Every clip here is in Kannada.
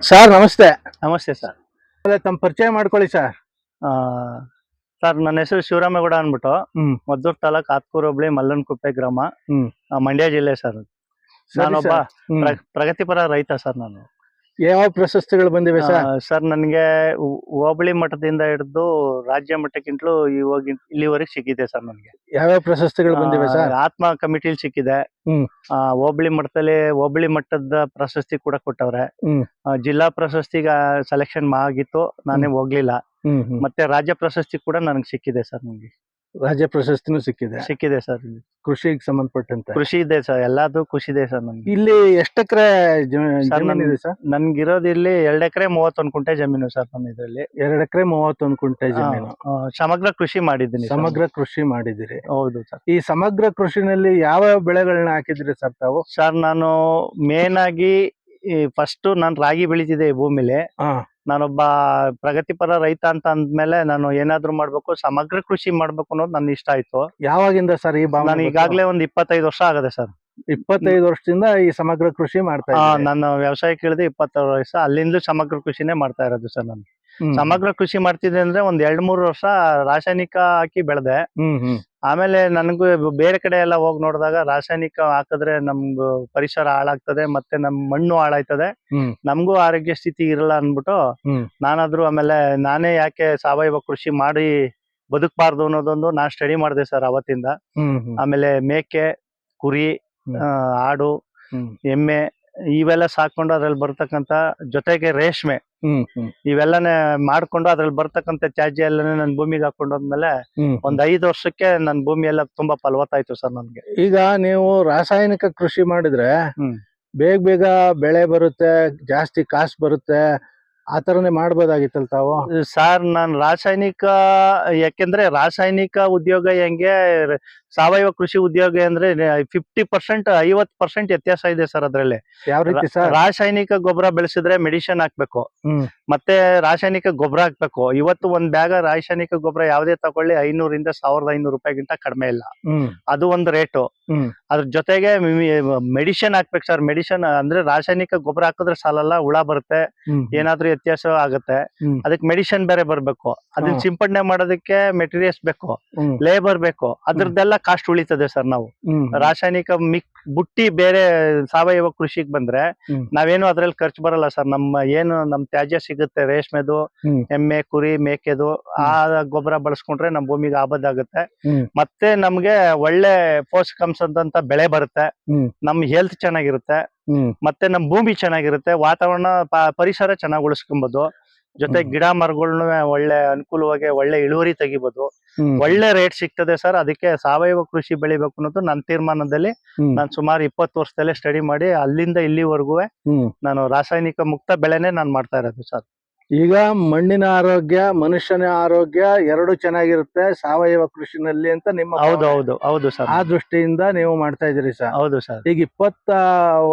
ಸರ್ ನಮಸ್ತೆ. ನಮಸ್ತೆ ಸರ್. ತಮ್ಮ ಪರಿಚಯ ಮಾಡ್ಕೊಳ್ಳಿ ಸರ್. ಆ, ಸರ್ ನನ್ನ ಹೆಸರು ಶಿವರಾಮೇಗೌಡ ಅಂದ್ಬಿಟ್ಟು. ಮದ್ದೂರು ತಾಲೂಕ್ ಆತ್ಕೂರು ಹೋಬಳಿ ಮಲ್ಲನಕುಪ್ಪೆ ಗ್ರಾಮ. ಮಂಡ್ಯ ಜಿಲ್ಲೆ ಸರ್. ನಾನೊಬ್ಬ ಪ್ರ- ಪ್ರಗತಿಪರ ರೈತ ಸರ್ ನಾನು. ಯಾವ ಪ್ರಶಸ್ತಿಗಳು ಬಂದಿವೆ ಸರ್? ಸರ್ ನನಗೆ ಹೋಬಳಿ ಮಠದಿಂದ ಹಿಡಿದು ರಾಜ್ಯ ಮಟ್ಟಕ್ಕಿಂತಲೂ ಇವಾಗ ಇಲ್ಲಿವರೆಗೆ ಸಿಕ್ಕಿದೆ ಸರ್ ನನಗೆ. ಯಾವ್ಯಾವ ಪ್ರಶಸ್ತಿಗಳು ಬಂದಿವೆ ಸರ್? ಆತ್ಮ ಕಮಿಟಿಲಿ ಸಿಕ್ಕಿದೆ. ಹೋಬಳಿ ಮಟ್ಟದಲ್ಲಿ ಹೋಬಳಿ ಮಟ್ಟದ ಪ್ರಶಸ್ತಿ ಕೂಡ ಕೊಟ್ಟವ್ರೆ. ಜಿಲ್ಲಾ ಪ್ರಶಸ್ತಿಗೆ ಸೆಲೆಕ್ಷನ್ ಆಗಿತ್ತು ನಾನೇ ಹೋಗ್ಲಿಲ್ಲ. ಮತ್ತೆ ರಾಜ್ಯ ಪ್ರಶಸ್ತಿ ಕೂಡ ನನಗೆ ಸಿಕ್ಕಿದೆ ಸರ್ ನನಗೆ. ರಾಜ್ಯ ಪ್ರಶಸ್ತಿನೂ ಸಿಕ್ಕಿದೆ. ಸಿಕ್ಕಿದೆ ಸರ್. ಕೃಷಿಗೆ ಸಂಬಂಧಪಟ್ಟಂತೆ. ಕೃಷಿ ಇದೆ ಸರ್. ಎಲ್ಲಾದು ಕೃಷಿ ಇದೆ ಸರ್ ನಮ್ಗೆ. ಇಲ್ಲಿ ಎಷ್ಟು ಎಕರೆ ಸರ್, ಇದೆ ಸರ್? ನನ್ಗಿರೋದು ಇಲ್ಲಿ ಎರಡ್ ಎಕರೆ ಮೂವತ್ತೊಂದು ಕುಂಟೆ ಜಮೀನು ಸರ್ ನಮ್ಮ ಇದರಲ್ಲಿ. ಎರಡು ಎಕರೆ ಮೂವತ್ತೊಂದು ಕುಂಟೆ ಜಮೀನು. ಆ, ಸಮಗ್ರ ಕೃಷಿ ಮಾಡಿದ್ದೀನಿ. ಸಮಗ್ರ ಕೃಷಿ ಮಾಡಿದಿರಿ. ಹೌದು ಸರ್. ಈ ಸಮಗ್ರ ಕೃಷಿನಲ್ಲಿ ಯಾವ ಬೆಳೆಗಳನ್ನ ಹಾಕಿದ್ರಿ ಸರ್ ತಾವು? ಸರ್ ನಾನು ಮೇನ್ ಆಗಿ ಫಸ್ಟ್ ನಾನು ರಾಗಿ ಬೆಳಿತಿದ್ದೆ ಈ ಭೂಮಿಲಿ. ಹಾ. ನಾನೊಬ್ಬ ಪ್ರಗತಿಪರ ರೈತ ಅಂತ ಅಂದ್ಮೇಲೆ ನಾನು ಏನಾದ್ರು ಮಾಡ್ಬೇಕು ಸಮಗ್ರ ಕೃಷಿ ಮಾಡ್ಬೇಕು ಅನ್ನೋದು ನನ್ನ ಇಷ್ಟ ಆಯ್ತು. ಯಾವಾಗಿಂದ ಸರ್ ಈ ನಾನು ಈಗಾಗಲೇ ಒಂದ್ ಇಪ್ಪತ್ತೈದು ವರ್ಷ ಆಗದೆ ಸರ್. ಇಪ್ಪತ್ತೈದು ವರ್ಷದಿಂದ ಈ ಸಮಗ್ರ ಕೃಷಿ ಮಾಡ್ತಾ ಇದ್ದೀನಿ ನನ್ನ ನಾನು ವ್ಯವಸಾಯಕ್ಕೆ ಇಳಿದು ಇಪ್ಪತ್ತಾರು ವರ್ಷ ಅಲ್ಲಿಂದ ಸಮಗ್ರ ಕೃಷಿನೇ ಮಾಡ್ತಾ ಇರೋದು ಸರ್ ನಾನು. ಸಮಗ್ರ ಕೃಷಿ ಮಾಡ್ತಿದ್ದೆ ಅಂದ್ರೆ ಒಂದ್ ಎರಡ್ ಮೂರು ವರ್ಷ ರಾಸಾಯನಿಕ ಹಾಕಿ ಬೆಳೆದೆ. ಆಮೇಲೆ ನನಗೂ ಬೇರೆ ಕಡೆ ಎಲ್ಲ ಹೋಗಿ ನೋಡಿದಾಗ ರಾಸಾಯನಿಕ ಹಾಕಿದ್ರೆ ನಮ್ದು ಪರಿಸರ ಹಾಳಾಗ್ತದೆ ಮತ್ತೆ ನಮ್ ಮಣ್ಣು ಹಾಳಾಯ್ತದೆ. ನಮಗೂ ಆರೋಗ್ಯ ಸ್ಥಿತಿ ಇರಲ್ಲ ಅನ್ಬಿಟ್ಟು. ನಾನಾದ್ರೂ ಆಮೇಲೆ ನಾನೇ ಯಾಕೆ ಸಾವಯವ ಕೃಷಿ ಮಾಡಿ ಬದುಕಬಾರ್ದು ಅನ್ನೋದೊಂದು ನಾನ್ ಸ್ಟಡಿ ಮಾಡಿದೆ ಸರ್ ಅವತ್ತಿಂದ. ಆಮೇಲೆ ಮೇಕೆ ಕುರಿ ಆಡು ಎಮ್ಮೆ ಇವೆಲ್ಲ ಸಾಕೊಂಡು ಅದ್ರಲ್ಲಿ ಬರ್ತಕ್ಕಂತ ಜೊತೆಗೆ ರೇಷ್ಮೆ. ಇವೆಲ್ಲನೇ ಮಾಡ್ಕೊಂಡು ಅದ್ರಲ್ಲಿ ಬರ್ತಕ್ಕಂತ ತ್ಯಾಜ್ಯ ಎಲ್ಲ ನನ್ನ ಭೂಮಿಗೆ ಹಾಕೊಂಡು ಹೋದ್ಮೇಲೆ ಹ್ಮ್ ಒಂದ್ ಐದು ವರ್ಷಕ್ಕೆ ನನ್ ಭೂಮಿ ಎಲ್ಲ ತುಂಬಾ ಫಲವತ್ತಾಯ್ತು ಸರ್ ನನ್ಗೆ. ಈಗ ನೀವು ರಾಸಾಯನಿಕ ಕೃಷಿ ಮಾಡಿದ್ರೆ ಬೇಗ ಬೇಗ ಬೆಳೆ ಬರುತ್ತೆ ಜಾಸ್ತಿ ಕಾಸು ಬರುತ್ತೆ ಆ ತರನೇ ಮಾಡ್ಬೋದಾಗಿತ್ತಲ್ಲ ತಾವು? ಸರ್ ನಾನು ರಾಸಾಯನಿಕ ಯಾಕೆಂದ್ರೆ ರಾಸಾಯನಿಕ ಉದ್ಯೋಗ ಹೆಂಗೆ ಸಾವಯವ ಕೃಷಿ ಉದ್ಯೋಗ ಅಂದ್ರೆ ಫಿಫ್ಟಿ ಪರ್ಸೆಂಟ್ ಐವತ್ ಪರ್ಸೆಂಟ್ ವ್ಯತ್ಯಾಸ ಇದೆ ಸರ್ ಅದ್ರಲ್ಲಿ. ಯಾವ ರೀತಿ ಸರ್? ರಾಸಾಯನಿಕ ಗೊಬ್ಬರ ಬೆಳೆಸಿದ್ರೆ ಮೆಡಿಸಿನ್ ಹಾಕ್ಬೇಕು. ಮತ್ತೆ ರಾಸಾಯನಿಕ ಗೊಬ್ಬರ ಹಾಕ್ಬೇಕು. ಇವತ್ತು ಒಂದ್ ಬ್ಯಾಗ ರಾಸಾಯನಿಕ ಗೊಬ್ಬರ ಯಾವ್ದೇ ತಗೊಳ್ಳಿ ಐನೂರಿಂದ ಸಾವಿರದ ಐನೂರು ರೂಪಾಯಿಗಿಂತ ಕಡಿಮೆ ಇಲ್ಲ. ಅದು ಒಂದು ರೇಟು. ಅದ್ರ ಜೊತೆಗೆ ಮೆಡಿಸಿನ್ ಹಾಕ್ಬೇಕು ಸರ್. ಮೆಡಿಸಿನ್ ಅಂದ್ರೆ ರಾಸಾಯನಿಕ ಗೊಬ್ಬರ ಹಾಕಿದ್ರೆ ಸಾಲಲ್ಲ ಹುಳ ಬರುತ್ತೆ ಏನಾದ್ರೂ ವ್ಯತ್ಯಾಸ ಆಗುತ್ತೆ. ಅದಕ್ಕೆ ಮೆಡಿಸಿನ್ ಬೇರೆ ಬರ್ಬೇಕು. ಅದನ್ನ. ಸಿಂಪಡಣೆ ಮಾಡೋದಕ್ಕೆ ಮೆಟೀರಿಯಲ್ಸ್ ಬೇಕು. ಲೇಬರ್ ಬೇಕು. ಅದ್ರದ್ದೆಲ್ಲ ಕಾಸ್ಟ್ ಉಳಿತದೆ ಸರ್ ನಾವು. ರಾಸಾಯನಿಕ ಮಿಕ್ ಬುಟ್ಟಿ ಬೇರೆ ಸಾವಯವ ಕೃಷಿಗೆ ಬಂದ್ರೆ ನಾವೇನು ಅದ್ರಲ್ಲಿ ಖರ್ಚು ಬರಲ್ಲ ಸರ್. ನಮ್ಮ ಏನು ನಮ್ ತ್ಯಾಜ್ಯ ಸಿಗುತ್ತೆ ರೇಷ್ಮೆದು ಎಮ್ಮೆ ಕುರಿ ಮೇಕೆದು ಆ ಗೊಬ್ಬರ ಬಳಸ್ಕೊಂಡ್ರೆ ನಮ್ ಭೂಮಿಗೆ ಆಬದ್ದಾಗುತ್ತೆ ಆಗುತ್ತೆ ಮತ್ತೆ ನಮ್ಗೆ ಒಳ್ಳೆ ಪೋಷಕಾಂಶದಂತ ಬೆಳೆ ಬರುತ್ತೆ. ನಮ್ ಹೆಲ್ತ್ ಚೆನ್ನಾಗಿರುತ್ತೆ. ಮತ್ತೆ ನಮ್ ಭೂಮಿ ಚೆನ್ನಾಗಿರುತ್ತೆ. ವಾತಾವರಣ ಪರಿಸರ ಚೆನ್ನಾಗಿ ಉಳಿಸ್ಕೊಬಹುದು ಜೊತೆ. ಗಿಡ ಮರಗಳ್ನು ಒಳ್ಳೆ ಅನುಕೂಲವಾಗಿ ಒಳ್ಳೆ ಇಳುವರಿ ತೆಗಿಬಹುದು ಒಳ್ಳೆ ರೇಟ್ ಸಿಗ್ತದೆ ಸರ್ ಅದಕ್ಕೆ ಸಾವಯವ ಕೃಷಿ ಬೆಳಿಬೇಕು ಅನ್ನೋದು ನನ್ನ ತೀರ್ಮಾನದಲ್ಲಿ. ನಾನು ಸುಮಾರು ಇಪ್ಪತ್ತು ವರ್ಷದಲ್ಲೇ ಸ್ಟಡಿ ಮಾಡಿ ಅಲ್ಲಿಂದ ಇಲ್ಲಿವರೆಗೂ ನಾನು ರಾಸಾಯನಿಕ ಮುಕ್ತ ಬೆಳೆನೆ ನಾನು ಮಾಡ್ತಾ ಇರೋದು ಸರ್ ಈಗ ಮಣ್ಣಿನ ಆರೋಗ್ಯ ಮನುಷ್ಯನ ಆರೋಗ್ಯ ಎರಡು ಚೆನ್ನಾಗಿರುತ್ತೆ ಸಾವಯವ ಕೃಷಿನಲ್ಲಿ ಅಂತ ನಿಮ್ಮ ಹೌದು ಹೌದು ಹೌದು ಸರ್. ಆ ದೃಷ್ಟಿಯಿಂದ ನೀವು ಮಾಡ್ತಾ ಇದ್ದೀರಿ ಸರ್. ಹೌದು ಸರ್. ಈಗ ಇಪ್ಪತ್ತ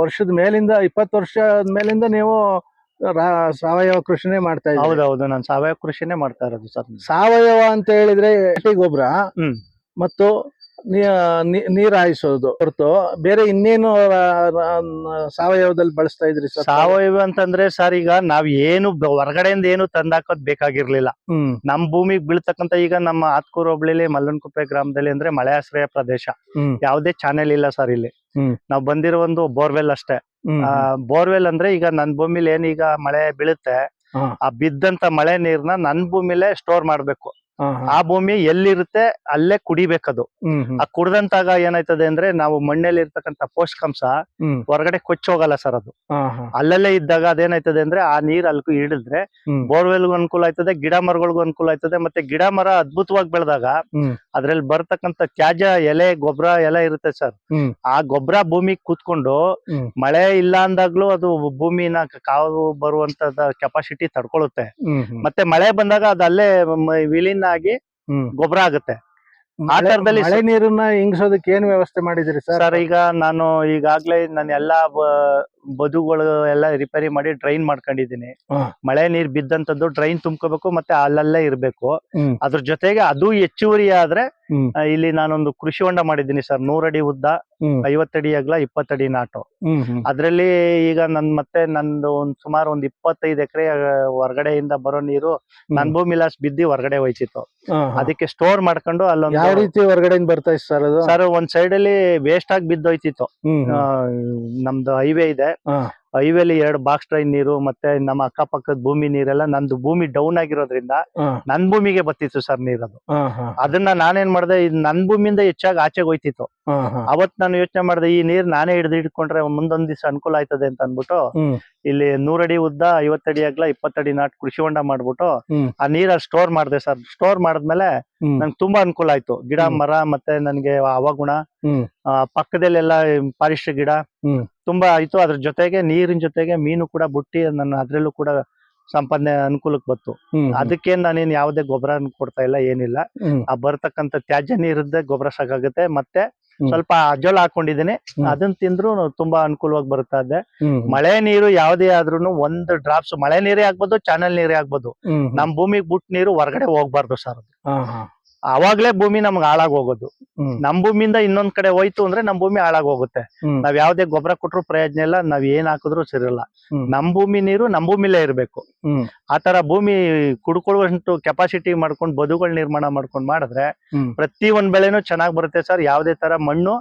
ವರ್ಷದ ಮೇಲಿಂದ ಇಪ್ಪತ್ತು ವರ್ಷದ ಮೇಲಿಂದ ನೀವು ಸಾವಯವ ಕೃಷಿನೇ ಮಾಡ್ತಾ ಇದ್ದೀರಿ. ಹೌದು ಹೌದು ನಾನು ಸಾವಯವ ಕೃಷಿನೇ ಮಾಡ್ತಾ ಇರೋದು ಸರ್. ಸಾವಯವ ಅಂತ ಹೇಳಿದ್ರೆ ಗೊಬ್ಬರ ಹ್ಮ್. ಮತ್ತು ನೀರ್ ಹಾಯಿಸೋದು ಹೊರತು ಬೇರೆ ಇನ್ನೇನು ಸಾವಯವದಲ್ಲಿ ಬಳಸ್ತಾ ಇದ್ರಿ ಸರ್? ಸಾವಯವ ಅಂತಂದ್ರೆ ಸರ್ ಈಗ ನಾವ್ ಏನು ಹೊರಗಡೆಯಿಂದ ಏನು ತಂದಾಕೋದ್ ಬೇಕಾಗಿರ್ಲಿಲ್ಲ. ನಮ್ ಭೂಮಿಗೆ ಬೀಳ್ತಕ್ಕಂತ ಈಗ ನಮ್ಮ ಆತ್ಕೂರು ಹೋಬಳಿಲಿ ಮಲ್ಲನ್ಕುಪ್ಪೆ ಗ್ರಾಮದಲ್ಲಿ ಅಂದ್ರೆ ಮಳೆ ಆಶ್ರಯ ಪ್ರದೇಶ ಯಾವ್ದೇ ಚಾನೆಲ್ ಇಲ್ಲ ಸರ್ ಇಲ್ಲಿ. ನಾವ್ ಬಂದಿರೋ ಒಂದು ಬೋರ್ವೆಲ್ ಅಷ್ಟೇ. ಆ ಬೋರ್ವೆಲ್ ಅಂದ್ರೆ ಈಗ ನನ್ ಭೂಮಿಲಿ ಏನೀಗ ಈಗ ಮಳೆ ಬೀಳುತ್ತೆ ಆ ಬಿದ್ದಂತ ಮಳೆ ನೀರ್ನ ನನ್ ಭೂಮಿಲೇ ಸ್ಟೋರ್ ಮಾಡ್ಬೇಕು. ಆ ಭೂಮಿ ಎಲ್ಲಿರುತ್ತೆ ಅಲ್ಲೇ ಕುಡಿಬೇಕದು. ಆ ಕುಡ್ದಂತಾಗ ಏನಾಯ್ತದೆ ಅಂದ್ರೆ ನಾವು ಮಣ್ಣಲ್ಲಿ ಇರ್ತಕ್ಕಂತ ಪೋಷಕಾಂಶ ಹೊರಗಡೆ ಕೊಚ್ಚೋಗಲ್ಲ ಸರ್ ಅದು. ಅಲ್ಲಲ್ಲೇ ಇದ್ದಾಗ ಅದೇನಾಯ್ತದೆ ಅಂದ್ರೆ ಆ ನೀರ್ ಅಲ್ಲಿ ಹಿಡಿದ್ರೆ ಬೋರ್ವೆಲ್ ಬೋರ್ವೆಲ್ಗೂ ಅನುಕೂಲ ಆಯ್ತದೆ ಗಿಡ ಮರಗಳಿಗೂ ಅನುಕೂಲ ಆಯ್ತದೆ ಮತ್ತೆ ಗಿಡ ಮರ ಅದ್ಭುತವಾಗಿ ಬೆಳೆದಾಗ. ಅದ್ರಲ್ಲಿ ಬರ್ತಕ್ಕಂತ ತ್ಯಾಜ್ಯ ಎಲೆ ಗೊಬ್ಬರ ಎಲ್ಲ ಇರುತ್ತೆ ಸರ್. ಆ ಗೊಬ್ಬರ ಭೂಮಿಗೆ ಕೂತ್ಕೊಂಡು ಮಳೆ ಇಲ್ಲ ಅಂದಾಗ್ಲೂ ಅದು ಭೂಮಿನ ಕಾವು ಬರುವಂತದ ಕೆಪಾಸಿಟಿ ತಡ್ಕೊಳ್ಳುತ್ತೆ ಹ್ಮ್ ಮತ್ತೆ ಮಳೆ ಬಂದಾಗ ಅದು ಅಲ್ಲೇ ವಿಲೀನ ಆಗಿ ಗೊಬ್ಬರ ಆಗುತ್ತೆ. ಆ ಮಳೆ- ತರದಲ್ಲಿ ಮಳೆ ನೀರನ್ನ ಹಿಂಗ್ಸೋದಕ್ಕೆ ಏನ್ ವ್ಯವಸ್ಥೆ ಮಾಡಿದ್ರಿ ಸರ್? ಸರ್ ಈಗ ನಾನು ಈಗಾಗ್ಲೇ ನಾನು ಎಲ್ಲಾ ಬದುಗಳು ಎಲ್ಲ ರಿಪೇರಿ ಮಾಡಿ ಡ್ರೈನ್ ಮಾಡ್ಕೊಂಡಿದೀನಿ ಮಳೆ ನೀರ್ ಬಿದ್ದಂತದ್ದು ಡ್ರೈನ್ ತುಂಬ್ಕೋಬೇಕು ಮತ್ತೆ ಅಲ್ಲಲ್ಲೇ ಇರ್ಬೇಕು. ಅದ್ರ ಜೊತೆಗೆ ಅದು ಹೆಚ್ಚುವರಿ ಆದ್ರೆ ಇಲ್ಲಿ ನಾನೊಂದು ಕೃಷಿ ಹೊಂಡ ಮಾಡಿದ್ದೀನಿ ಸರ್. ನೂರಡಿ ಉದ್ದ ಐವತ್ತಡಿ ಅಗ್ಲ ಇಪ್ಪತ್ತಡಿ ನಾಟು. ಅದ್ರಲ್ಲಿ ಈಗ ನನ್ ಮತ್ತೆ ನಂದು ಒಂದ್ ಸುಮಾರು ಒಂದ್ ಇಪ್ಪತ್ತೈದು ಎಕರೆ ಹೊರಗಡೆಯಿಂದ ಬರೋ ನೀರು ನನ್ ಭೂಮಿಲಾಸ್ ಬಿದ್ದಿ ಹೊರಗಡೆ ಹೋಯ್ತಿತ್ತು. ಅದಕ್ಕೆ ಸ್ಟೋರ್ ಮಾಡ್ಕೊಂಡು ಯಾವ ಅಲ್ಲೊಂದು ರೀತಿ ಹೊರಗಡೆಯಿಂದ ಬರ್ತಾ ಇತ್ತು ಸರ್ ಅದು? ಸರ್ ಒಂದ್ ಸೈಡ್ ಅಲ್ಲಿ ವೇಸ್ಟ್ ಆಗಿ ಬಿದ್ದೋಯ್ತಿತ್ತು. ನಮ್ದು ಹೈವೇ ಇದೆ. ಹೈವೇಲಿ ಎರಡು ಬಾಕ್ಸ್ ಟ್ರೈನ್ ನೀರು ಮತ್ತೆ ನಮ್ಮ ಅಕ್ಕಪಕ್ಕದ ಭೂಮಿ ನೀರೆಲ್ಲ ನಂದು ಭೂಮಿ ಡೌನ್ ಆಗಿರೋದ್ರಿಂದ ನನ್ ಭೂಮಿಗೆ ಬತ್ತಿತ್ತು ಸರ್ ನೀರದು. ಅದನ್ನ ನಾನೇನ್ ಮಾಡ್ದೆ ಇದು ನನ್ ಭೂಮಿಯಿಂದ ಹೆಚ್ಚಾಗಿ ಆಚೆ ಹೋಯ್ತಿತ್ತು. ಅವತ್ ನಾನು ಯೋಚನೆ ಮಾಡ್ದೆ ಈ ನೀರ್ ನಾನೇ ಹಿಡಿದು ಇಟ್ಕೊಂಡ್ರೆ ಮುಂದೊಂದ್ ದಿವಸ ಅನುಕೂಲ ಆಯ್ತದೆ ಅಂತ ಅನ್ಬಿಟ್ಟು ಇಲ್ಲಿ ನೂರಡಿ ಉದ್ದ ಐವತ್ತಡಿ ಅಗಲ ಇಪ್ಪತ್ತಡಿ ನಾಟ್ ಕೃಷಿ ಹೊಂಡ ಮಾಡ್ಬಿಟ್ಟು. ಆ ನೀರ ಸ್ಟೋರ್ ಮಾಡ್ದೆ ಸರ್ ಸ್ಟೋರ್ ಮಾಡಿದ್ಮೇಲೆ ನಂಗ್ ತುಂಬಾ ಅನುಕೂಲ ಆಯ್ತು. ಗಿಡ ಮರ ಮತ್ತೆ ನನ್ಗೆ ಅವಗುಣ ಹ್ಮ್. ಪಕ್ಕದಲ್ಲೆಲ್ಲ ಪಾರಿಷ್ಟ ಗಿಡ. ತುಂಬಾ ಆಯ್ತು ಅದ್ರ ಜೊತೆಗೆ ನೀರಿನ ಜೊತೆಗೆ ಮೀನು ಕೂಡ ಬುಟ್ಟಿ ನನ್ನ ಅದ್ರಲ್ಲೂ ಕೂಡ ಸಂಪಾದನೆ ಅನುಕೂಲಕ್ಕೆ ಬಂತು. ಅದಕ್ಕೆ ನಾನೇನ್ ಯಾವುದೇ ಗೊಬ್ಬರ ಕೊಡ್ತಾ ಇಲ್ಲ ಏನಿಲ್ಲ. ಆ ಬರ್ತಕ್ಕಂತ ತ್ಯಾಜ್ಯ ನೀರದ್ದೇ ಗೊಬ್ಬರ ಸಾಕಾಗುತ್ತೆ. ಮತ್ತೆ ಸ್ವಲ್ಪ ಅಜೋಳ ಹಾಕೊಂಡಿದ್ದೀನಿ. ಅದನ್ನ ತಿಂದ್ರು ತುಂಬಾ ಅನುಕೂಲವಾಗಿ ಬರ್ತಾ ಇದೆ. ಮಳೆ ನೀರು ಯಾವ್ದೇ ಆದ್ರೂ ಒಂದು ಡ್ರಾಪ್ಸ್ ಮಳೆ ನೀರೇ ಆಗ್ಬೋದು ಚಾನಲ್ ನೀರೇ ಆಗ್ಬೋದು. ನಮ್ ಭೂಮಿಗೆ ಬುಟ್ ನೀರು ಹೊರಗಡೆ ಹೋಗ್ಬಾರ್ದು ಸರ್. ಅವಾಗ್ಲೇ ಭೂಮಿ ನಮ್ಗೆ ಹಾಳಾಗ್ ಹೋಗೋದು ನಮ್ ಭೂಮಿಯಿಂದ ಇನ್ನೊಂದ್ ಕಡೆ ಹೋಯ್ತು ಅಂದ್ರೆ ನಮ್ ಭೂಮಿ ಹಾಳಾಗ್ ಹೋಗುತ್ತೆ ನಾವ್ ಯಾವ್ದೇ ಗೊಬ್ಬರ ಕೊಟ್ರು ಪ್ರಯೋಜನ ಇಲ್ಲ ನಾವ್ ಏನ್ ಹಾಕಿದ್ರು ಸರಿಯಲ್ಲ. ಹ್ಮ್. ನಮ್ ಭೂಮಿ ನೀರು ನಮ್ ಭೂಮಿಲೇ ಇರ್ಬೇಕು. ಆತರ ಭೂಮಿ ಕುಡ್ಕೊಳ್ಳುವಷ್ಟು ಕೆಪಾಸಿಟಿ ಮಾಡ್ಕೊಂಡು ಬದುಗಳು ನಿರ್ಮಾಣ ಮಾಡ್ಕೊಂಡ್ ಮಾಡಿದ್ರೆ ಪ್ರತಿ ಒಂದ್ ಬೆಳೆನೂ ಚೆನ್ನಾಗ್ ಬರುತ್ತೆ ಸರ್. ಯಾವ್ದೇ ತರ ಮಣ್ಣು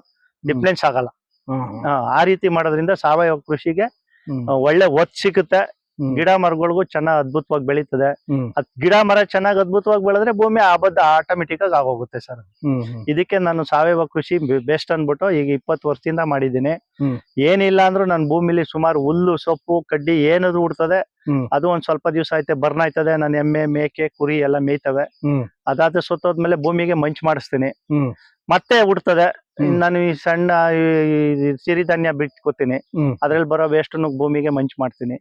ಡಿಪ್ಲೆನ್ಸ್ ಆಗಲ್ಲ. ಆ, ರೀತಿ ಮಾಡೋದ್ರಿಂದ ಸಾವಯವ ಕೃಷಿಗೆ ಒಳ್ಳೆ ಒತ್ತು ಸಿಗುತ್ತೆ. ಗಿಡ ಮರಗಳಿಗೂ ಚೆನ್ನಾಗಿ ಅದ್ಭುತವಾಗಿ ಬೆಳೀತದೆ. ಅದ್ ಗಿಡ ಮರ ಚೆನ್ನಾಗ್ ಅದ್ಭುತವಾಗಿ ಬೆಳೆದ್ರೆ ಭೂಮಿ ಆಬದ್ಧ ಆಟೋಮೆಟಿಕ್ ಆಗಿ ಆಗೋಗುತ್ತೆ ಸರ್. ಇದಕ್ಕೆ ನಾನು ಸಾವಯವ ಕೃಷಿ ಬೆಸ್ಟ್ ಅನ್ಬಿಟ್ಟು ಈಗ ಇಪ್ಪತ್ತು ವರ್ಷದಿಂದ ಮಾಡಿದ್ದೀನಿ. ಏನಿಲ್ಲ ಅಂದ್ರೂ ನನ್ನ ಭೂಮಿಲಿ ಸುಮಾರು ಹುಲ್ಲು ಸೊಪ್ಪು ಕಡ್ಡಿ ಏನಾದ್ರು ಉಡ್ತದೆ ಅದು ಒಂದ್ ಸ್ವಲ್ಪ ದಿವಸ ಐತೆ ಬರ್ನ್ ಆಯ್ತದೆ ನನ್ನ ಎಮ್ಮೆ ಮೇಕೆ ಕುರಿ ಎಲ್ಲ ಮೇಯ್ತವೆ. ಅದಾದ್ರೆ ಅದಾದ ಸುತ್ತೋದ್ಮೇಲೆ ಭೂಮಿಗೆ ಮಂಚ್ ಮಾಡಿಸ್ತೀನಿ. ಮತ್ತೆ ಉಡ್ತದೆ. ನಾನು ಈ ಸಣ್ಣ ಈ- ಸಿರಿಧಾನ್ಯ ಬಿಟ್ಕೋತೀನಿ. ಅದ್ರಲ್ಲಿ ಬರೋ ವೇಸ್ಟ್ ಭೂಮಿಗೆ ಮಂಚ್ ಮಾಡ್ತೀನಿ.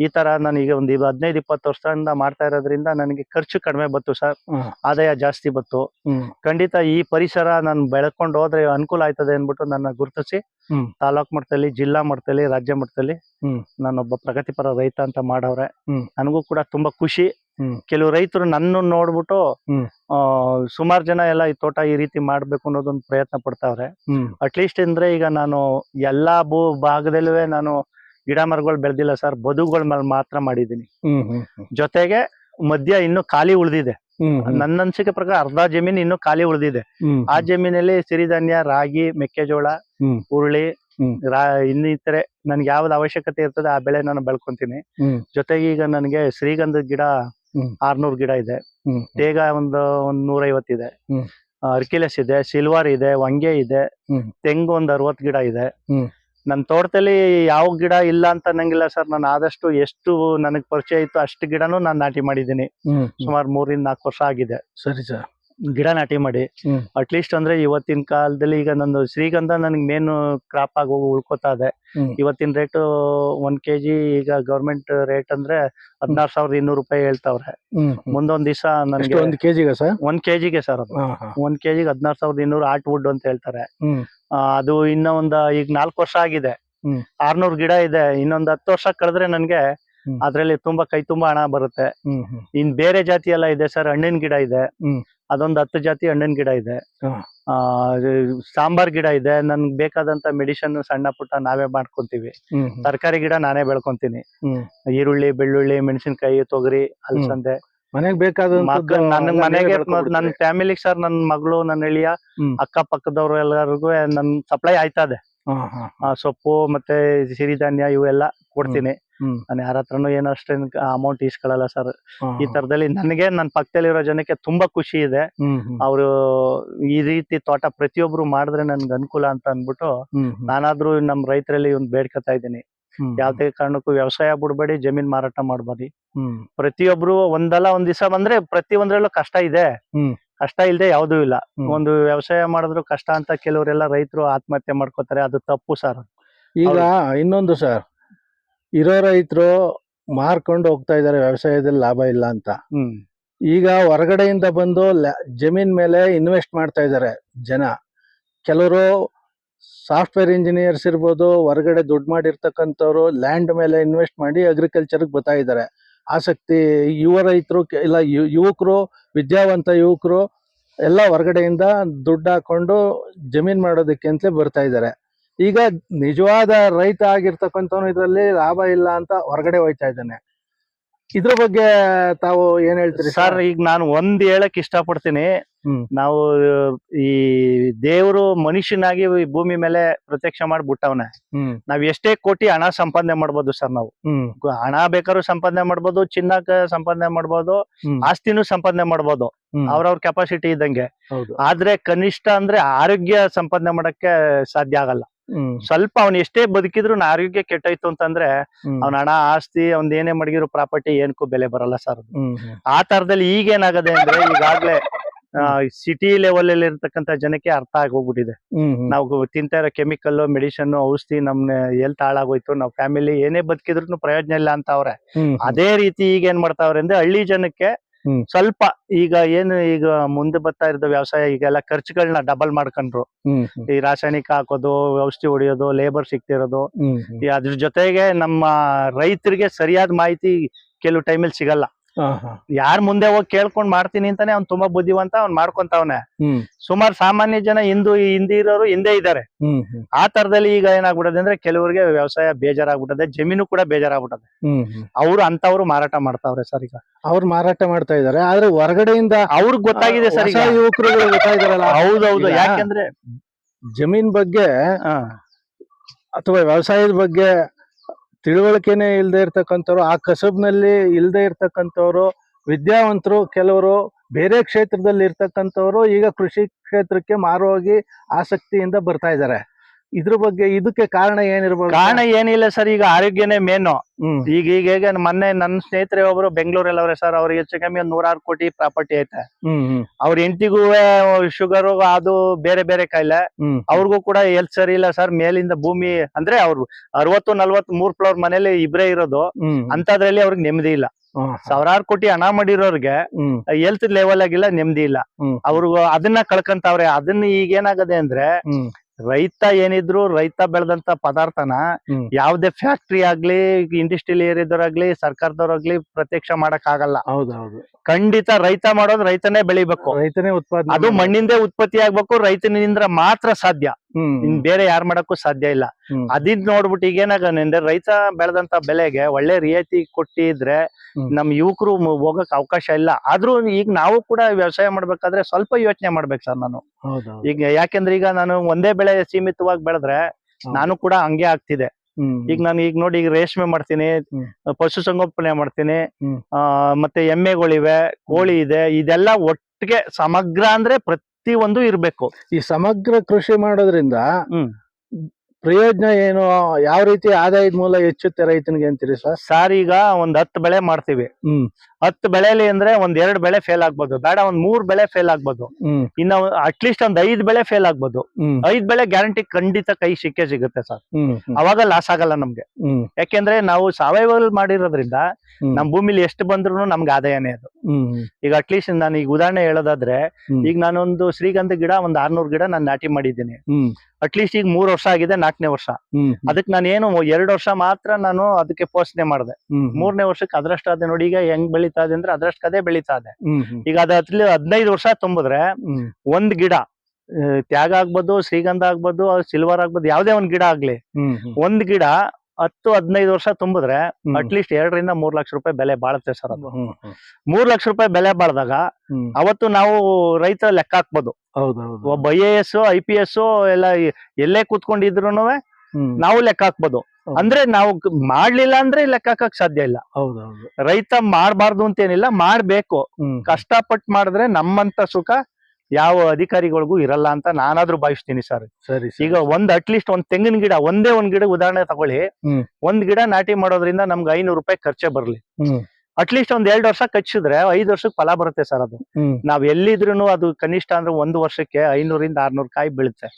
ಈ ತರ ನಾನು ಈಗ ಒಂದು ಹದಿನೈದು ಇಪ್ಪತ್ತು ವರ್ಷದಿಂದ ಮಾಡ್ತಾ ಇರೋದ್ರಿಂದ ನನಗೆ ಖರ್ಚು ಕಡಿಮೆ ಬತ್ತು ಸರ್. ಆದಾಯ ಜಾಸ್ತಿ ಬತ್ತು ಖಂಡಿತ ಈ ಪರಿಸರ ನಾನು ಬೆಳ್ಕೊಂಡು ಹೋದ್ರೆ ಅನುಕೂಲ ಆಯ್ತದೆ ಅನ್ಬಿಟ್ಟು ನನ್ನ ಗುರುತಿಸಿ. ತಾಲೂಕ್ ಮಟ್ಟದಲ್ಲಿ ಜಿಲ್ಲಾ ಮಟ್ಟದಲ್ಲಿ ರಾಜ್ಯ ಮಟ್ಟದಲ್ಲಿ. ನಾನೊಬ್ಬ ಪ್ರಗತಿಪರ ರೈತ ಅಂತ ಮಾಡವ್ರೆ. ನನಗೂ ಕೂಡ ತುಂಬಾ ಖುಷಿ. ಕೆಲವು ರೈತರು ನನ್ನ ನೋಡ್ಬಿಟ್ಟು ಸುಮಾರು ಜನ ಎಲ್ಲ ಈ ತೋಟ ಈ ರೀತಿ ಮಾಡ್ಬೇಕು ಅನ್ನೋದೊಂದು ಪ್ರಯತ್ನ ಪಡ್ತಾವ್ರೆ. ಅಟ್ಲೀಸ್ಟ್ ಅಂದ್ರೆ ಈಗ ನಾನು ಎಲ್ಲಾ ಭೂ ಭಾಗದಲ್ಲೂ ನಾನು ಗಿಡ ಮರಗಳು ಬೆಳೆದಿಲ್ಲ ಸರ್ ಬದುಗಳ ಮೇಲೆ ಮಾತ್ರ ಮಾಡಿದೀನಿ ಜೊತೆಗೆ ಮಧ್ಯ ಇನ್ನು ಖಾಲಿ ಉಳಿದಿದೆ. ನನ್ನ ಅನ್ಸಿಕೆ ಪ್ರಕಾರ ಅರ್ಧ ಜಮೀನು ಇನ್ನು ಖಾಲಿ ಉಳಿದಿದೆ. ಆ ಜಮೀನಲ್ಲಿ ಸಿರಿಧಾನ್ಯ ರಾಗಿ ಮೆಕ್ಕೆಜೋಳ ಹುರುಳಿ ಇನ್ನಿತರೆ ನನ್ಗೆ ಯಾವ್ದು ಅವಶ್ಯಕತೆ ಇರ್ತದೆ ಆ ಬೆಳೆ ನಾನು ಬೆಳ್ಕೊಂತೀನಿ. ಜೊತೆಗೆ ಈಗ ನನಗೆ ಶ್ರೀಗಂಧದ ಗಿಡ. ಆರ್ನೂರ್ ಗಿಡ ಇದೆ. ತೇಗ ಒಂದು ಒಂದ್ ನೂರೈವತ್ತಿದೆ. ಅರ್ಕಿಲೆಸ್ ಇದೆ ಸಿಲ್ವರ್ ಇದೆ ವಂಗೆ ಇದೆ. ತೆಂಗು ಒಂದ್ ಅರವತ್ ಗಿಡ ಇದೆ. ನನ್ ನನ್ನ ತೋಟದಲ್ಲಿ ಯಾವ ಗಿಡ ಇಲ್ಲ ಅಂತ ಅನ್ನಂಗಿಲ್ಲ ಸರ್. ನಾನು ಆದಷ್ಟು ಎಷ್ಟು ನನಗ್ ಪರಿಚಯ ಇತ್ತು ಅಷ್ಟು ಗಿಡನು ನಾನು ನಾಟಿ ಮಾಡಿದ್ದೀನಿ. ಸುಮಾರು ಮೂರಿಂದ ನಾಲ್ಕು ವರ್ಷ ಆಗಿದೆ. ಸರಿ ಸರ್. ಗಿಡ ನಾಟಿ ಮಾಡಿ. ಅಟ್ಲೀಸ್ಟ್ ಅಂದ್ರೆ ಇವತ್ತಿನ ಕಾಲದಲ್ಲಿ ಈಗ ನಂದು ಶ್ರೀಗಂಧ ನನಗೆ ಮೇನ್ ಕ್ರಾಪ್ ಆಗಿ ಹೋಗಿ ಉಳ್ಕೋತಾ ಇದೆ. ಇವತ್ತಿನ ರೇಟ್ ಒಂದ್ ಕೆಜಿ ಈಗ ಗವರ್ನಮೆಂಟ್ ರೇಟ್ ಅಂದ್ರೆ ಹದಿನಾರು ಸಾವಿರದ ಇನ್ನೂರು ರೂಪಾಯಿ ಹೇಳ್ತಾವ್ರೆ. ಮುಂದೊಂದ್ ದಿವಸ ನನ್ಗೆ ಒಂದು ಕೆಜಿಗೆ ಸರ್? ಒಂದ್ ಕೆಜಿಗೆ ಸರ್ ಅದು. ಒಂದ್ ಕೆಜಿಗೆ ಹದಿನಾರು ಸಾವಿರದ ಇನ್ನೂರು ಆರ್ಟ್ ವುಡ್ ಅಂತ ಹೇಳ್ತಾರೆ. ಅದು ಇನ್ನ ಒಂದ್ ಈಗ ನಾಲ್ಕು ವರ್ಷ ಆಗಿದೆ. ಆರ್ನೂರ್ ಗಿಡ ಇದೆ. ಇನ್ನೊಂದ್ ಹತ್ತು ವರ್ಷ ಕಳೆದ್ರೆ ನನ್ಗೆ. ಅದ್ರಲ್ಲಿ ತುಂಬಾ ಕೈ ತುಂಬಾ ಹಣ ಬರುತ್ತೆ. ಇನ್ ಬೇರೆ ಜಾತಿ ಎಲ್ಲ ಇದೆ ಸರ್ ಹಣ್ಣಿನ ಗಿಡ ಇದೆ. ಅದೊಂದು ಹತ್ತು ಜಾತಿ ಹಣ್ಣಿನ ಗಿಡ ಇದೆ. ಆ ಸಾಂಬಾರ್ ಗಿಡ ಇದೆ. ನನ್ಗೆ ಬೇಕಾದಂತ ಮೆಡಿಸಿನ್ ಸಣ್ಣ ಪುಟ್ಟ ನಾವೇ ಮಾಡ್ಕೊಂತೀವಿ. ತರಕಾರಿ ಗಿಡ ನಾನೇ ಬೆಳ್ಕೊಂತೀನಿ. ಈರುಳ್ಳಿ ಬೆಳ್ಳುಳ್ಳಿ ಮೆಣಸಿನಕಾಯಿ ತೊಗರಿ ಅಲಸಂದೆ. ಮನೆಗೆ ಬೇಕಾದ ನನ್ನ ಮನೆಗೆ ನನ್ನ ಫ್ಯಾಮಿಲಿ ಸರ್ ನನ್ನ ಮಗಳು ನನ್ನ ಹ್ಮ್. ಅಕ್ಕ ಪಕ್ಕದವ್ರು ಎಲ್ಲರಿಗೂ ನನ್ ಸಪ್ಲೈ ಆಯ್ತಾ ಇದೆ ಸೊಪ್ಪು ಮತ್ತೆ ಸಿರಿಧಾನ್ಯ ಇವೆಲ್ಲ ಕೊಡ್ತೀನಿ. ನಾನು ಯಾರ ಹತ್ರನು ಏನು ಅಷ್ಟೇನು ಅಮೌಂಟ್ ಇಸ್ಕೊಳಲ್ಲ ಸರ್ ಈ ತರದಲ್ಲಿ ನನಗೆ ನನ್ನ ಪಕ್ಕದಲ್ಲಿರೋ ಜನಕ್ಕೆ ತುಂಬಾ ಖುಷಿ ಇದೆ. ಅವರು ಈ ರೀತಿ ತೋಟ ಪ್ರತಿಯೊಬ್ರು ಮಾಡಿದ್ರೆ ನನ್ಗೆ ಅನುಕೂಲ ಅಂತ ಹ್ಮ್. ನಾನಾದ್ರೂ ನಮ್ಮ ರೈತರಲ್ಲಿ ಒಂದು ಬೇಡ್ಕೊತಾ ಇದ್ದೀನಿ. ಯಾವ್ದೇ ಕಾರಣಕ್ಕೂ ವ್ಯವಸಾಯ ಬಿಡ್ಬೇಡಿ ಜಮೀನ್ ಮಾರಾಟ ಮಾಡಬೇಡಿ. ಪ್ರತಿಯೊಬ್ರು ಒಂದಲ್ಲ ಒಂದ್ ದಿವಸ ಬಂದ್ರೆ ಪ್ರತಿ ಒಂದ್ರಲ್ಲೂ ಕಷ್ಟ ಇದೆ. ಕಷ್ಟ ಇಲ್ದೆ ಯಾವ್ದು ಇಲ್ಲ. ಒಂದು ವ್ಯವಸಾಯ ಮಾಡಿದ್ರು ಕಷ್ಟ ಅಂತ ಕೆಲವರೆಲ್ಲ ರೈತರು ಆತ್ಮಹತ್ಯೆ ಮಾಡ್ಕೋತಾರೆ. ಅದು ತಪ್ಪು ಸರ್ ಈಗ ಇನ್ನೊಂದು ಸರ್ ಇರೋ ರೈತರು ಮಾರ್ಕೊಂಡು ಹೋಗ್ತಾ ಇದಾರೆ ವ್ಯವಸಾಯದಲ್ಲಿ ಲಾಭ ಇಲ್ಲ ಅಂತ. ಈಗ ಹೊರಗಡೆಯಿಂದ ಬಂದು ಜಮೀನ್ ಮೇಲೆ ಇನ್ವೆಸ್ಟ್ ಮಾಡ್ತಾ ಇದ್ದಾರೆ ಜನ. ಕೆಲವರು ಸಾಫ್ಟ್ವೇರ್ ಇಂಜಿನಿಯರ್ಸ್ ಇರ್ಬೋದು ಹೊರಗಡೆ ದುಡ್ಡು ಮಾಡಿರ್ತಕ್ಕಂಥವ್ರು ಲ್ಯಾಂಡ್ ಮೇಲೆ ಇನ್ವೆಸ್ಟ್ ಮಾಡಿ ಅಗ್ರಿಕಲ್ಚರ್ಗೆ ಬರ್ತಾ ಇದ್ದಾರೆ ಆಸಕ್ತಿ ಯುವ ರೈತರು ಇಲ್ಲ ಯುವಕರು ವಿದ್ಯಾವಂತ ಯುವಕರು ಎಲ್ಲ ಹೊರಗಡೆಯಿಂದ ದುಡ್ಡು ಹಾಕೊಂಡು ಜಮೀನ್ ಮಾಡೋದಕ್ಕೆ ಅಂತಲೇ ಬರ್ತಾ ಇದ್ದಾರೆ ಈಗ ನಿಜವಾದ ರೈತ ಆಗಿರ್ತಕ್ಕಂಥವನು ಇದರಲ್ಲಿ ಲಾಭ ಇಲ್ಲ ಅಂತ ಹೊರಗಡೆ ಹೋಯ್ತಾ ಇದ್ದಾನೆ. ಇದ್ರ ಬಗ್ಗೆ ತಾವು ಏನ್ ಹೇಳ್ತೀರಿ ಸರ್? ಈಗ ನಾನು ಒಂದ್ ಹೇಳಕ್ ಇಷ್ಟಪಡ್ತೀನಿ. ನಾವು ಈ ದೇವರು ಮನುಷ್ಯನಾಗಿ ಈ ಭೂಮಿ ಮೇಲೆ ಪ್ರತ್ಯಕ್ಷ ಮಾಡಿ ಬಿಟ್ಟವನೆ ಹ್ಮ್. ನಾವ್ ಎಷ್ಟೇ ಕೋಟಿ ಹಣ ಸಂಪಾದನೆ ಮಾಡ್ಬೋದು ಸರ್ ನಾವು. ಹಣ ಬೇಕಾದ್ರೂ ಸಂಪಾದನೆ ಮಾಡ್ಬೋದು ಚಿನ್ನಕ್ಕ ಸಂಪಾದನೆ ಮಾಡ್ಬೋದು. ಆಸ್ತಿನೂ ಸಂಪಾದನೆ ಮಾಡ್ಬೋದು. ಅವ್ರವ್ರ ಕೆಪಾಸಿಟಿ ಇದ್ದಂಗೆ. ಆದ್ರೆ ಕನಿಷ್ಠ ಅಂದ್ರೆ ಆರೋಗ್ಯ ಸಂಪಾದನೆ ಮಾಡಕ್ಕೆ ಸಾಧ್ಯ ಆಗಲ್ಲ. ಸ್ವಲ್ಪ ಅವ್ನ್ ಎಷ್ಟೇ ಬದುಕಿದ್ರು ನಾ ಆರೋಗ್ಯ ಕೆಟ್ಟೋಯ್ತು ಅಂತಂದ್ರೆ ಅವ್ನ ಹಣ ಆಸ್ತಿ ಅವ್ನ್ ಏನೇ ಮಡಗಿರೋ ಪ್ರಾಪರ್ಟಿ ಏನಕ್ಕೂ ಬೆಲೆ ಬರಲ್ಲ ಸರ್. ಆ ತರದಲ್ಲಿ ಈಗ ಏನಾಗದೆ ಅಂದ್ರೆ ಈಗಾಗ್ಲೇ ಸಿಟಿ ಲೆವೆಲ್ ಅಲ್ಲಿ ಇರ್ತಕ್ಕಂತ ಜನಕ್ಕೆ ಅರ್ಥ ಆಗಿ ಹೋಗ್ಬಿಟ್ಟಿದೆ. ನಾವು ತಿಂತಾ ಇರೋ ಕೆಮಿಕಲ್ ಮೆಡಿಸನ್ ಔಷಧಿ ನಮ್ ಎಲ್ತ್ ಹಾಳಾಗೋಯ್ತು. ನಾವ್ ಫ್ಯಾಮಿಲಿ ಏನೇ ಬದುಕಿದ್ರು ಪ್ರಯೋಜನ ಇಲ್ಲ ಅಂತ ಅವ್ರೆ. ಅದೇ ರೀತಿ ಈಗ ಏನ್ ಮಾಡ್ತಾವ್ರೆ ಅಂದ್ರೆ ಹಳ್ಳಿ ಜನಕ್ಕೆ. ಸ್ವಲ್ಪ ಈಗ ಏನು ಈಗ ಮುಂದೆ ಬರ್ತಾ ಇರೋದು ವ್ಯವಸಾಯ ಈಗೆಲ್ಲ ಖರ್ಚುಗಳನ್ನ ಡಬಲ್ ಮಾಡ್ಕೊಂಡ್ರು. ಈ ರಾಸಾಯನಿಕ ಹಾಕೋದು ಔಷಧಿ ಹೊಡಿಯೋದು ಲೇಬರ್ ಸಿಗ್ತಿರೋದು. ಅದ್ರ ಜೊತೆಗೆ ನಮ್ಮ ರೈತರಿಗೆ ಸರಿಯಾದ ಮಾಹಿತಿ ಕೆಲವು ಟೈಮಲ್ಲಿ ಸಿಗಲ್ಲ. ಯಾರ್ ಮುಂದೆ ಹೋಗಿ ಕೇಳ್ಕೊಂಡ್ ಮಾಡ್ತೀನಿ ಅಂತಾನೆ ಅವ್ನ್ ತುಂಬಾ ಬುದ್ಧಿವಂತ ಅವ್ನ್ ಮಾಡ್ಕೊಂತವ್ನೆ. ಸುಮಾರು ಸಾಮಾನ್ಯ ಜನ ಹಿಂದೂ ಹಿಂದಿ ಇರೋರು ಹಿಂದೆ ಇದ್ದಾರೆ. ಆ ತರದಲ್ಲಿ ಈಗ ಏನಾಗ್ಬಿಟ್ಟದೆ ಅಂದ್ರೆ ಕೆಲವರಿಗೆ ವ್ಯವಸಾಯ ಬೇಜಾರಾಗ್ಬಿಟ್ಟದೆ ಜಮೀನು ಕೂಡ ಬೇಜಾರಾಗ್ಬಿಟ್ಟದೆ. ಅವ್ರು ಅಂತವ್ರು ಮಾರಾಟ ಮಾಡ್ತಾವ್ರೆ ಸರ್ ಈಗ. ಅವ್ರು ಮಾರಾಟ ಮಾಡ್ತಾ ಇದಾರೆ ಆದ್ರೆ ಹೊರಗಡೆಯಿಂದ ಅವ್ರಿಗೆ ಗೊತ್ತಾಗಿದೆ ಸರ್ ಯುವಕರು ಗೊತ್ತಾಗಿದಾರಲ್ಲ ಹೌದೌದು ಯಾಕಂದ್ರೆ ಯಾಕೆಂದ್ರೆ ಜಮೀನ್ ಬಗ್ಗೆ ಅಥವಾ ವ್ಯವಸಾಯದ ಬಗ್ಗೆ ತಿಳುವಳಿಕೆನೆ ಇಲ್ಲದೆ ಇರ್ತಕ್ಕಂಥವ್ರು, ಆ ಕಸಬ್ನಲ್ಲಿ ಇಲ್ಲದೆ ಇರ್ತಕ್ಕಂಥವ್ರು, ವಿದ್ಯಾವಂತರು ಕೆಲವರು ಬೇರೆ ಕ್ಷೇತ್ರದಲ್ಲಿ ಇರ್ತಕ್ಕಂಥವ್ರು ಈಗ ಕೃಷಿ ಕ್ಷೇತ್ರಕ್ಕೆ ಮಾರುವಾಗಿ ಆಸಕ್ತಿಯಿಂದ ಬರ್ತಾ ಇದ್ದಾರೆ. ಇದ್ರ ಬಗ್ಗೆ ಇದಕ್ಕೆ ಕಾರಣ ಏನಿರ್ಬೋದು? ಕಾರಣ ಏನಿಲ್ಲ ಸರ್ ಈಗ ಆರೋಗ್ಯನೇ ಮೇನು ಈಗ ಈಗ ಹೇಗೆ ಮೊನ್ನೆ ನನ್ನ ಸ್ನೇಹಿತರೆ ಒಬ್ರು ಬೆಂಗಳೂರಲ್ಲಿ ಅವ್ರೆ ಸರ್ ಅವ್ರಿಗೆ ಹೆಚ್ಚು ಕಮ್ಮಿ ಒಂದ್ ನೂರಾರು ಕೋಟಿ ಪ್ರಾಪರ್ಟಿ ಐತೆ. ಅವ್ರ ಹೆಂಡತಿಗೂ ಶುಗರ್ ಅದು ಬೇರೆ ಬೇರೆ ಕಾಯಿಲೆ. ಅವ್ರಿಗೂ ಕೂಡ ಹೆಲ್ತ್ ಸರಿ ಇಲ್ಲ ಸರ್ ಮೇಲಿಂದ ಭೂಮಿ ಅಂದ್ರೆ ಅವ್ರು ಅರವತ್ತು ನಲ್ವತ್ ಮೂರ್ ಫ್ಲೋರ್ ಮನೇಲಿ ಇಬ್ರೇ ಇರೋದು. ಅಂತದ್ರಲ್ಲಿ ಅವ್ರಿಗೆ ನೆಮ್ಮದಿ ಇಲ್ಲ. ಸಾವಿರಾರು ಕೋಟಿ ಹಣ ಮಾಡಿರೋರ್ಗೆ ಹೆಲ್ತ್ ಲೆವೆಲ್ ಆಗಿಲ್ಲ ನೆಮ್ಮದಿ ಇಲ್ಲ. ಅವ್ರಿಗೂ ಅದನ್ನ ಕಳ್ಕಂತಾವ್ರೆ. ಅದನ್ನ ಈಗ ಏನಾಗದೆ ಅಂದ್ರೆ ರೈತ ಏನಿದ್ರು ರೈತ ಬೆಳೆದಂತ ಪದಾರ್ಥನ. ಯಾವ್ದೇ ಫ್ಯಾಕ್ಟ್ರಿ ಆಗ್ಲಿ ಇಂಡಸ್ಟ್ರಿಯಲ್ ಏರಿಯಾದವ್ರಾಗ್ಲಿ ಸರ್ಕಾರದವ್ರಾಗ್ಲಿ ಪ್ರತ್ಯಕ್ಷ ಮಾಡಕ್ ಆಗಲ್ಲ ಹೌದೌದು ಖಂಡಿತ ರೈತ ಮಾಡೋದು ರೈತನೇ ಬೆಳಿಬೇಕು. ರೈತನೇ ಉತ್ಪಾದನೆ ಅದು ಮಣ್ಣಿಂದೇ ಉತ್ಪತ್ತಿ ಆಗ್ಬೇಕು ರೈತನಿಂದ ಮಾತ್ರ ಸಾಧ್ಯ. ಇನ್ ಬೇರೆ ಯಾರು ಮಾಡಕ್ಕೂ ಸಾಧ್ಯ ಇಲ್ಲ. ಅದಿದ್ ನೋಡ್ಬಿಟ್ಟು ಈಗ ಏನಾಗಂದ್ರೆ ಅಂದ್ರೆ ರೈತ ಬೆಳೆದಂತ ಬೆಲೆಗೆ ಒಳ್ಳೆ ರಿಯಾಯಿತಿ ಕೊಟ್ಟಿದ್ರೆ. ನಮ್ ಯುವಕರು ಹೋಗಕ್ ಅವಕಾಶ ಇಲ್ಲ. ಆದ್ರೂ ಈಗ ನಾವು ಕೂಡ ವ್ಯವಸಾಯ ಮಾಡ್ಬೇಕಾದ್ರೆ ಸ್ವಲ್ಪ ಯೋಚನೆ ಮಾಡ್ಬೇಕು ಸರ್ ನಾನು. ಈಗ ಯಾಕೆಂದ್ರೆ ಈಗ ನಾನು ಒಂದೇ ಬೆಳೆ ಸೀಮಿತವಾಗಿ ಬೆಳೆದ್ರೆ ನಾನು ಕೂಡ ಹಂಗೆ ಆಗ್ತಿದೆ. ಈಗ ನಾನು ಈಗ ನೋಡಿ ಈಗ ರೇಷ್ಮೆ ಮಾಡ್ತೀನಿ. ಪಶುಸಂಗೋಪನೆ ಮಾಡ್ತೀನಿ ಮತ್ತೆ ಎಮ್ಮೆಗಳಿವೆ ಕೋಳಿ ಇದೆ ಇದೆಲ್ಲ ಒಟ್ಟಿಗೆ ಸಮಗ್ರ ಅಂದ್ರೆ ಪ್ರತಿ ಒಂದು ಇರ್ಬೇಕು. ಈ ಸಮಗ್ರ ಕೃಷಿ ಮಾಡೋದ್ರಿಂದ ಹ್ಮ್. ಪ್ರಯೋಜನ ಏನು ಯಾವ ರೀತಿ ಆದಾಯದ ಮೂಲ ಹೆಚ್ಚುತ್ತೆ ರೈತನಿಗೆ ಅಂತೀರಿ ಸರ್? ಸಾರ್ ಈಗ ಒಂದ್ ಹತ್ತು ಬೆಳೆ ಮಾಡ್ತೀವಿ. ಹ್ಮ್. ಹತ್ತು ಬೆಳೆಲಿ ಅಂದ್ರೆ ಒಂದ್ ಎರಡ್ ಬೆಳೆ ಫೇಲ್ ಆಗ್ಬೋದು. ಬೇಡ ಒಂದ್ ಮೂರ್ ಬೆಳೆ ಫೇಲ್ ಆಗ್ಬೋದು. ಇನ್ನ ಅಟ್ಲೀಸ್ಟ್ ಒಂದ್ ಐದ್ ಬೆಳೆ ಫೇಲ್ ಆಗ್ಬೋದು. ಐದ್ ಬೆಳೆ ಗ್ಯಾರಂಟಿ ಖಂಡಿತ ಕೈ ಸಿಕ್ಕೇ ಸಿಗುತ್ತೆ ಸರ್ ಅವಾಗ ಲಾಸ್ ಆಗಲ್ಲ ನಮ್ಗೆ. ಯಾಕೆಂದ್ರೆ ನಾವು ಸಾವಯವ ಮಾಡಿರೋದ್ರಿಂದ. ನಮ್ ಭೂಮಿಲಿ ಎಷ್ಟು ಬಂದ್ರು ನಮ್ಗೆ ಆದಾಯನೇ ಅದು. ಈಗ ಅಟ್ಲೀಸ್ಟ್ ನಾನು ಈಗ ಉದಾಹರಣೆ ಹೇಳೋದಾದ್ರೆ. ಈಗ ನಾನೊಂದು ಶ್ರೀಗಂಧ ಗಿಡ ಒಂದ್ ಆರ್ನೂರ್ ಗಿಡ ನಾನು ನಾಟಿ ಮಾಡಿದ್ದೀನಿ. ಅಟ್ಲೀಸ್ಟ್ ಈಗ ಮೂರ್ ವರ್ಷ ಆಗಿದೆ ನಾಲ್ಕನೇ ವರ್ಷ. ಅದಕ್ಕೆ ನಾನು ಏನು ಎರಡ್ ವರ್ಷ ಮಾತ್ರ ನಾನು ಅದಕ್ಕೆ ಪೋಷಣೆ ಮಾಡಿದೆ. ಮೂರನೇ ವರ್ಷಕ್ಕೆ ಅದ್ರಷ್ಟು ಅದೇ ನೋಡಿ ಈಗ ಹೆಂಗ್ ಬೆಳೀತಾ ಇದೆ ಅಂದ್ರೆ ಅದ್ರಷ್ಟು ಅದೇ ಬೆಳೀತಾ ಇದೆ ಈಗ ಅದ ಹದಿನೈದು ವರ್ಷ ತುಂಬಿದ್ರೆ ಒಂದ್ ಗಿಡ ತ್ಯಾಗ ಆಗ್ಬೋದು ಶ್ರೀಗಂಧ ಆಗ್ಬೋದು ಸಿಲ್ವರ್ ಆಗ್ಬೋದು ಯಾವ್ದೇ ಒಂದ್ ಗಿಡ ಆಗ್ಲಿ ಒಂದ್ ಗಿಡ ಹತ್ತು ಹದಿನೈದು ವರ್ಷ ತುಂಬಿದ್ರೆ. ಅಟ್ಲೀಸ್ಟ್ ಎರಡರಿಂದ ಮೂರ್ ಲಕ್ಷ ರೂಪಾಯಿ ಬೆಲೆ ಬಾಳುತ್ತೆ ಸರ್ ಅದು. ಮೂರ್ ಲಕ್ಷ ರೂಪಾಯಿ ಬೆಲೆ ಬಾಳ್ದಾಗ ಅವತ್ತು ನಾವು ರೈತರ ಲೆಕ್ಕ ಹಾಕ್ಬೋದು. ಒಬ್ಬ I A S I P S ಎಲ್ಲ ಎಲ್ಲೇ ಕೂತ್ಕೊಂಡಿದ್ರು ನಾವು ಲೆಕ್ಕ ಹಾಕ್ಬೋದು. ಅಂದ್ರೆ ನಾವು ಮಾಡ್ಲಿಲ್ಲ ಅಂದ್ರೆ ಲೆಕ್ಕ ಹಾಕಕ್ ಸಾಧ್ಯ ಇಲ್ಲ. ಹೌದೌದು. ರೈತ ಮಾಡ್ಬಾರ್ದು ಅಂತೇನಿಲ್ಲ ಮಾಡ್ಬೇಕು. ಕಷ್ಟಪಟ್ಟು ಮಾಡಿದ್ರೆ ನಮ್ಮಂತ ಸುಖ ಯಾವ ಅಧಿಕಾರಿಗಳಿಗೂ ಇರಲ್ಲ ಅಂತ ನಾನಾದ್ರೂ ಭಾವಿಸ್ತೀನಿ ಸರ್. ಸರಿ. ಈಗ ಒಂದ್ ಅಟ್ಲೀಸ್ಟ್ ಒಂದ್ ತೆಂಗಿನ ಗಿಡ ಒಂದೇ ಒಂದ್ ಗಿಡ ಉದಾಹರಣೆ ತಗೊಳ್ಳಿ. ಒಂದ್ ಗಿಡ ನಾಟಿ ಮಾಡೋದ್ರಿಂದ ನಮ್ಗೆ ಐನೂರು ರೂಪಾಯಿ ಖರ್ಚೆ ಬರ್ಲಿ. ಅಟ್ಲೀಸ್ಟ್ ಒಂದ್ ಎರಡ್ ವರ್ಷ ಕಚ್ಚಿದ್ರೆ ಐದ್ ವರ್ಷಕ್ಕೆ ಫಲ ಬರುತ್ತೆ ಸರ್ ಅದು. ನಾವ್ ಎಲ್ಲಿದ್ರು ಅದು ಕನಿಷ್ಠ ಅಂದ್ರೆ ಒಂದು ವರ್ಷಕ್ಕೆ ಐನೂರಿಂದ ಆರ್ನೂರ್ ಕಾಯಿ ಬೀಳುತ್ತೆ.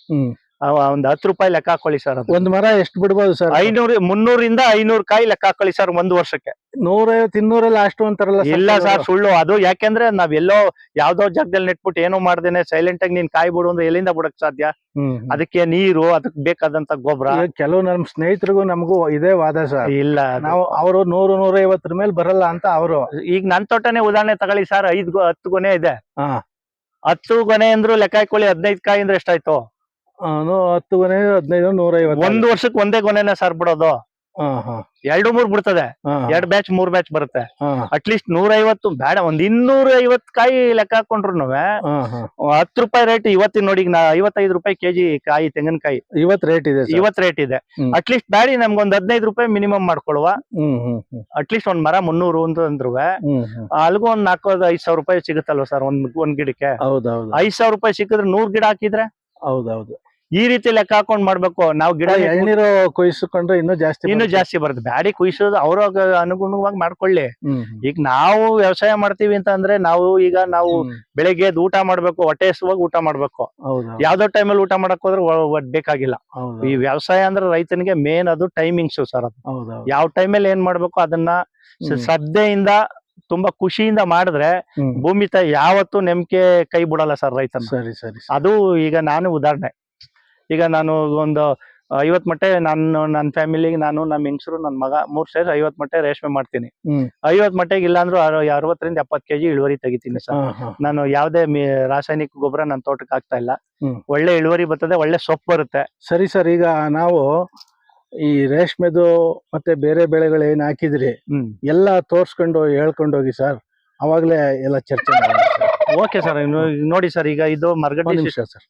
ಒಂದ್ ಹತ್ತು ರೂಪಾಯಿ ಲೆಕ್ಕ ಹಾಕೊಳ್ಳಿ ಸರ್ ಒಂದ್ ಮರ ಎಷ್ಟು ಬಿಡ್ಬೋದು ಸರ್? ಐನೂರು ಮುನ್ನೂರಿಂದ ಐನೂರು ಕಾಯಿ ಲೆಕ್ಕ ಹಾಕೊಳ್ಳಿ ಸರ್ ಒಂದ್ ವರ್ಷಕ್ಕೆ. ನೂರೈವತ್ತು ಇನ್ನೂರೆಲ್ಲ ಅಷ್ಟು ಅಂತಾರಲ್ಲ ಇಲ್ಲ ಸರ್ ಸುಳ್ಳು. ಅದು ಯಾಕೆಂದ್ರೆ ನಾವ್ ಎಲ್ಲೋ ಯಾವ್ದೋ ಜಾಗದಲ್ಲಿ ನೆಟ್ಬಿಟ್ಟು ಏನೋ ಮಾಡ್ದೇನೆ ಸೈಲೆಂಟ್ ಆಗಿ ನೀನ್ ಕಾಯಿ ಬಿಡು ಅಂದ್ರೆ ಎಲ್ಲಿಂದ ಬಿಡಕ್ ಸಾಧ್ಯ. ಅದಕ್ಕೆ ನೀರು ಅದಕ್ಕೆ ಬೇಕಾದಂತ ಗೊಬ್ಬರ. ಕೆಲವು ನಮ್ ಸ್ನೇಹಿತರಿಗೂ ನಮಗೂ ಇದೇ ವಾದ ಸರ್. ಇಲ್ಲ ನಾವು ಅವರು ನೂರು ನೂರೈವತ್ತರ ಮೇಲೆ ಬರಲ್ಲ ಅಂತ ಅವರು. ಈಗ ನನ್ ತೋಟನೇ ಉದಾಹರಣೆ ತಗೊಳ್ಳಿ ಸರ್ ಐದ್ ಗೊ- ಹತ್ತು ಗೊನೆ ಇದೆ. ಹತ್ತು ಗೊನೆ ಅಂದ್ರು ಲೆಕ್ಕ ಹಾಕೊಳ್ಳಿ ಹದಿನೈದು ಕಾಯಿ ಅಂದ್ರೆ ಎಷ್ಟಾಯ್ತು? ಹತ್ತು ಕೊನೆ ಹದಿನೈದು ನೂರ ಐವತ್ತು ಒಂದು ವರ್ಷಕ್ಕೆ ಒಂದೇ ಕೊನೆನ ಸರ್ ಬಿಡೋದು ಎರಡು ಮೂರ್ ಬಿಡ್ತದೆ. ಎರಡು ಬ್ಯಾಚ್ ಮೂರ್ ಬ್ಯಾಚ್ ಬರುತ್ತೆ. ಅಟ್ಲೀಸ್ಟ್ ನೂರ ಐವತ್ತು ಬೇಡ ಒಂದ್ ಇನ್ನೂರ ಐವತ್ ಕಾಯಿ ಲೆಕ್ಕ ಹಾಕೊಂಡ್ರು ಹತ್ತು ರೂಪಾಯಿ ರೇಟ್ ಇವತ್ತಿನ ನೋಡಿ ನಾ ಐವತ್ತೈದು ರೂಪಾಯಿ ಕೆಜಿ ಕಾಯಿ ತೆಂಗಿನಕಾಯಿ. ಇವತ್ ರೇಟ್ ಇದೆ ಇವತ್ ರೇಟ್ ಇದೆ. ಅಟ್ಲೀಸ್ಟ್ ಬ್ಯಾಡಿ ನಮ್ಗೆ ಒಂದ್ ಹದಿನೈದು ರೂಪಾಯಿ ಮಿನಿಮಮ್ ಮಾಡ್ಕೊಳುವ ಅಟ್ಲೀಸ್ಟ್ ಒಂದ್ ಮರ ಮುನ್ನೂರು ಅಂತ ಅಂದ್ರು ಅಲ್ಗೂ ಒಂದ್ ನಾಲ್ಕು ಐದ್ ಸಾವಿರ ರೂಪಾಯಿ ಸಿಗುತ್ತಲ್ವ ಸರ್ ಒಂದ್ ಒಂದ್ ಗಿಡಕ್ಕೆ? ಹೌದೌದು ಐದ್ ಸಾವಿರ ರೂಪಾಯಿ ಸಿಕ್ಕಿದ್ರೆ ನೂರ್ ಗಿಡ ಹಾಕಿದ್ರೆ? ಹೌದೌದು. ಈ ರೀತಿ ಲೆಕ್ಕ ಹಾಕೊಂಡ್ ಮಾಡ್ಬೇಕು. ನಾವು ಗಿಡ ಎಳ್ನೀರು ಕೊಯ್ಸ್ಕೊಂಡ್ರೆ ಇನ್ನೂ ಜಾಸ್ತಿ ಇನ್ನೂ ಜಾಸ್ತಿ ಬರುತ್ತೆ. ಬ್ಯಾಡಿ ಕುಯ್ಸೋದು ಅವ್ರ ಅನುಗುಣವಾಗಿ ಮಾಡ್ಕೊಳ್ಳಿ. ಈಗ ನಾವು ವ್ಯವಸಾಯ ಮಾಡ್ತೀವಿ ಅಂತ ಅಂದ್ರೆ ನಾವು ಈಗ ನಾವು. ಬೆಳಿಗ್ಗೆ ಊಟ ಮಾಡ್ಬೇಕು ಹೊಟ್ಟೆ ಹಸುವಾಗ ಊಟ ಮಾಡ್ಬೇಕು. ಯಾವ್ದೋ ಟೈಮಲ್ಲಿ ಊಟ ಮಾಡಕ್ ಹೋದ್ರೆ ಬೇಕಾಗಿಲ್ಲ. ಈ ವ್ಯವಸಾಯ ಅಂದ್ರೆ ರೈತನಿಗೆ ಮೇನ್ ಅದು ಟೈಮಿಂಗ್ಸ್ ಸರ್ ಅದು. ಯಾವ ಟೈಮಲ್ಲಿ ಏನ್ ಮಾಡ್ಬೇಕು ಅದನ್ನ ಶ್ರದ್ಧೆಯಿಂದ ತುಂಬಾ ಖುಷಿಯಿಂದ ಮಾಡಿದ್ರೆ. ಭೂಮಿ ತಾಯಿ ಯಾವತ್ತು ನೆಮ್ಕೆ ಕೈ ಬಿಡಲ್ಲ ಸರ್ ರೈತನ ಸರಿ ಸರಿ. ಅದು ಈಗ ನಾನು ಉದಾಹರಣೆ. ಈಗ ನಾನು ಒಂದು ಐವತ್ ಮಟ್ಟೆ ನಾನು ನನ್ನ ಫ್ಯಾಮಿಲಿಗೆ ನಾನು ನಮ್ಮ ಹೆಂಗಸರು ನನ್ನ ಮಗ ಮೂರ್ ಸೇರಿ ಐವತ್ ಮಟ್ಟೆ ರೇಷ್ಮೆ ಮಾಡ್ತೀನಿ. ಐವತ್ ಮಟ್ಟೆಗೆ ಇಲ್ಲ ಅಂದ್ರೂ ಅರ- ಅರವತ್ತರಿಂದ ಎಪ್ಪತ್ ಕೆಜಿ ಇಳುವರಿ ತೆಗಿತೀನಿ ಸರ್. ನಾನು ಯಾವ್ದೇ ರಾಸಾಯನಿಕ ಗೊಬ್ಬರ ನನ್ನ ತೋಟಕ್ಕೆ ಹಾಕ್ತಾ ಇಲ್ಲ. ಒಳ್ಳೆ ಇಳುವರಿ ಬರ್ತದೆ ಒಳ್ಳೆ ಸೊಪ್ಪು ಬರುತ್ತೆ. ಸರಿ ಸರ್. ಈಗ ನಾವು ಈ ರೇಷ್ಮೆದು ಮತ್ತೆ ಬೇರೆ ಬೆಳೆಗಳು ಏನ್ ಹಾಕಿದ್ರಿ ಹ್ಮ್. ಎಲ್ಲ ತೋರ್ಸ್ಕೊಂಡು ಹೇಳ್ಕೊಂಡು ಹೋಗಿ ಸರ್. ಅವಾಗ್ಲೇ ಎಲ್ಲ ಚರ್ಚೆ ಮಾಡೋಣ ಸರ್. ಓಕೆ ಸರ್ ನೋಡಿ ಸರ್ ಈಗ ಇದು ಒಂದ್ ಮರಗಡ್ಡಿ ನಿಮಿಷ ಸರ್.